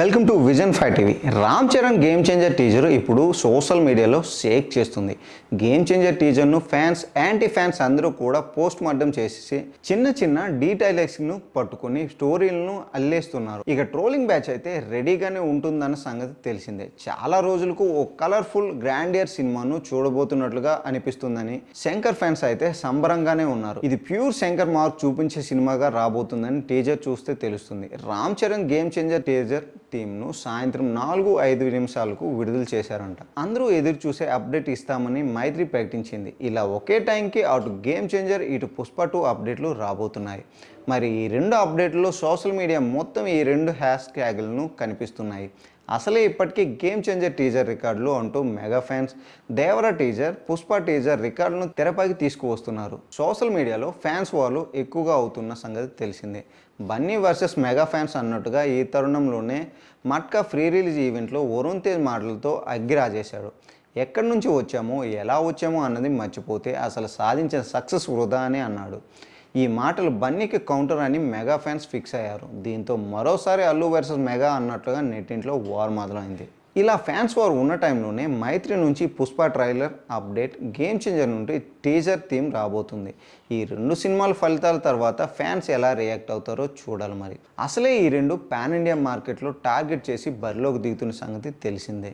Welcome to Vision Five TV Ram Charan Game Changer teaser ఇప్పుడు social మీడియాలో shake చేస్తుంది. Game changer టీజర్ను fans anti fans అందరూ కూడా పోస్ట్ మార్టం చేసేసి చిన్న చిన్న డీటెయిల్స్ను పట్టుకొని స్టోరీలను అల్లేస్తున్నారు. ఇక ట్రోలింగ్ బ్యాచ్ అయితే రెడీగానే ఉంటుందన్న సంగతి తెలిసిందే. చాలా రోజులకు ఓ కలర్ఫుల్ గ్రాండియర్ సినిమాను చూడబోతున్నట్లుగా అనిపిస్తుందని శంకర్ ఫ్యాన్స్ అయితే సంబరంగానే ఉన్నారు. ఇది ప్యూర్ శంకర్ మార్క్ చూపించే సినిమాగా రాబోతుందని టీజర్ చూస్తే తెలుస్తుంది. Ram Charan Game Changer teaser థీమ్ను సాయంత్రం నాలుగు ఐదు నిమిషాలకు విడుదల చేశారంట. అందరూ ఎదురు చూసే అప్డేట్ ఇస్తామని మైత్రి ప్రకటించింది. ఇలా ఒకే టైంకి అటు గేమ్ చేంజర్ ఇటు పుష్ప టూ అప్డేట్లు రాబోతున్నాయి. మరి ఈ రెండు అప్డేట్లో సోషల్ మీడియా మొత్తం ఈ రెండు హ్యాష్ ట్యాగులను కనిపిస్తున్నాయి. అసలే ఇప్పటికీ గేమ్ చేంజర్ టీజర్ రికార్డులు అంటూ mega fans Devara teaser Pushpa teaser రికార్డును తెరపైకి తీసుకువస్తున్నారు. సోషల్ మీడియాలో ఫ్యాన్స్ వాళ్ళు ఎక్కువగా అవుతున్న సంగతి తెలిసిందే. బన్నీ వర్సెస్ మెగా ఫ్యాన్స్ అన్నట్టుగా ఈ తరుణంలోనే మట్కా ఫ్రీ రిలీజ్ ఈవెంట్లో వరుణ్ తేజ్ మాటలతో అగ్గిరాజేశాడు. ఎక్కడి నుంచి వచ్చామో ఎలా వచ్చామో అన్నది మర్చిపోతే అసలు సాధించిన సక్సెస్ వృధా అని అన్నాడు. ఈ మాటలు బన్నీకి కౌంటర్ అని మెగా ఫ్యాన్స్ ఫిక్స్ అయ్యారు. దీంతో మరోసారి అల్లు వర్సెస్ మెగా అన్నట్లుగా నెట్టింట్లో వార్ మొదలైంది. ఇలా ఫ్యాన్స్ వార్ ఉన్న టైంలోనే మైత్రి నుంచి Pushpa trailer update Game Changer నుండి టీజర్ థీమ్ రాబోతుంది. ఈ రెండు సినిమాల ఫలితాల తర్వాత ఫ్యాన్స్ ఎలా రియాక్ట్ అవుతారో చూడాలి మరి. అసలే ఈ రెండు పాన్ ఇండియా మార్కెట్లో టార్గెట్ చేసి బరిలోకి దిగుతున్న సంగతి తెలిసిందే.